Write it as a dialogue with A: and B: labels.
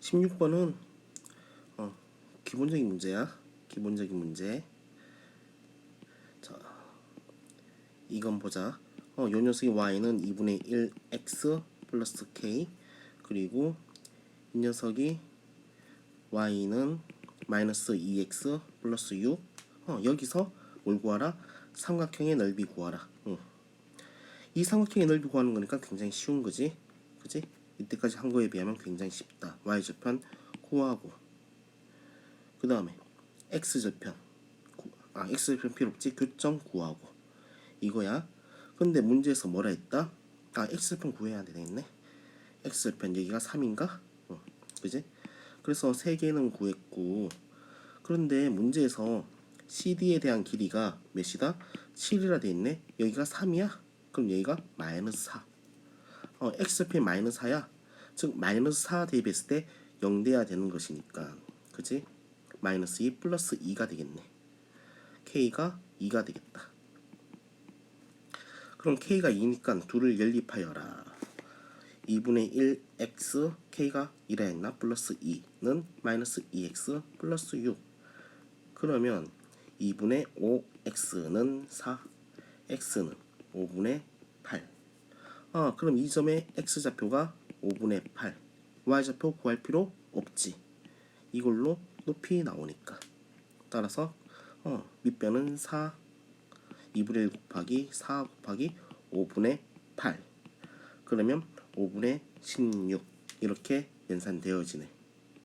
A: 16번은 어, 기본적인 문제야. 기본적인 문제. 자, 이건 보자. 어, 요 녀석의 y는 2분의 1 x 플러스 k 그리고 이 녀석이 y는 마이너스 2x 플러스 6 어, 여기서 뭘 구하라? 삼각형의 넓이 구하라. 응. 이 삼각형의 넓이 구하는 거니까 굉장히 쉬운 거지. 그지? 이때까지 한 거에 비하면 굉장히 쉽다. y절편 구하고 그 다음에 x절편 구- 아 x절편 필요 없지. 교점 구하고 이거야. 근데 문제에서 뭐라 했다? 아 x절편 구해야 되겠네. x절편 여기가 3인가? 응. 그지? 그래서 세 개는 구했고 그런데 문제에서 CD에 대한 길이가 몇이다? 7이라 돼 있네. 여기가 3이야? 그럼 여기가 마이너스 4. 어, x표 마이너스 4야. 즉 마이너스 4 대비했을 때 0돼야 되는 것이니까. 그지? 마이너스 2 플러스 2가 되겠네. k가 2가 되겠다. 그럼 k가 2니까 둘을 연립하여라. 2분의 1 x k가 1라 했나? 플러스 2는 마이너스 2x 플러스 6 그러면 2분의 5 x는 4 x는 5분의 8 아, 그럼 이 점의 x좌표가 5분의 8 y좌표 구할 필요 없지. 이걸로 높이 나오니까. 따라서 어, 밑변은 4 2분의 1 곱하기 4 곱하기 5분의 8 그러면 5분의 16 이렇게 연산되어지네